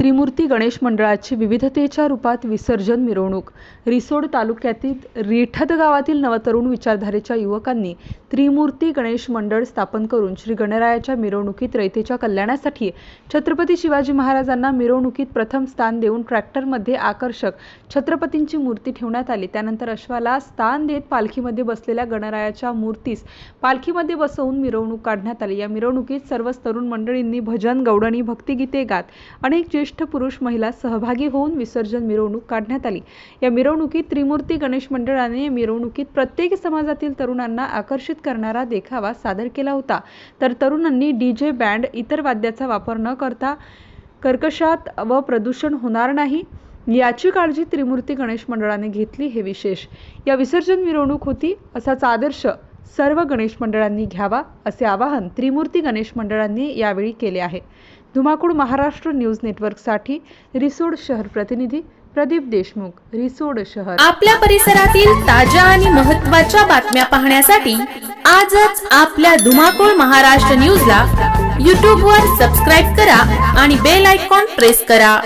त्रिमूर्ती गणेश मंडळाची विविधतेच्या रूपात विसर्जन मिरवणूक. रिसोड तालुक्यातील रिठद गावातील नवतरुण विचारधारेच्या युवकांनी त्रिमूर्ती गणेश मंडळ स्थापन करून श्री गणरायाच्या मिरवणुकीत रयतेच्या कल्याणासाठी छत्रपती शिवाजी महाराजांना मिरवणुकीत प्रथम स्थान देऊन ट्रॅक्टरमध्ये आकर्षक छत्रपतींची मूर्ती ठेवण्यात आली. त्यानंतर अश्वाला स्थान देत पालखीमध्ये बसलेल्या गणरायाच्या मूर्तीस पालखीमध्ये बसवून मिरवणूक काढण्यात आली. या मिरवणुकीत सर्वच तरुण मंडळींनी भजन गौडणी भक्तिगीते गात अनेक ज्येष्ठ पुरुष महिला सहभागी होऊन विसर्जन मिरवणूक काढण्यात आली. या मिरवणुकीत त्रिमूर्ती गणेश मंडळाने या मिरवणुकीत प्रत्येक समाजातील तरुणांना आकर्षित करणारा देखावा सादर केला होता. तर तरुणांनी डीजे बँड इतर वाद्याचा वापर न करता कर्कशात व प्रदूषण होणार नाही याची काळजी त्रिमूर्ती गणेश मंडळाने घेतली हे विशेष. या विसर्जन मिरवणूक होती असाच आदर्श सर्व गणेश मंडळांनी घ्यावा असे आवाहन त्रिमूर्ती गणेश मंडळांनी यावेळी केले आहे. धुमाकूळ महाराष्ट्र न्यूज नेटवर्कसाठी रिसोड शहर प्रतिनिधी प्रदीप देशमुख रिसोड शहर. आपल्या परिसरातील ताज्या आणि महत्त्वाच्या बातम्या पाहण्यासाठी आजच आपल्या धुमाकूळ महाराष्ट्र न्यूजला यूट्यूबवर सबस्क्राईब करा आणि बेल आयकॉन प्रेस करा.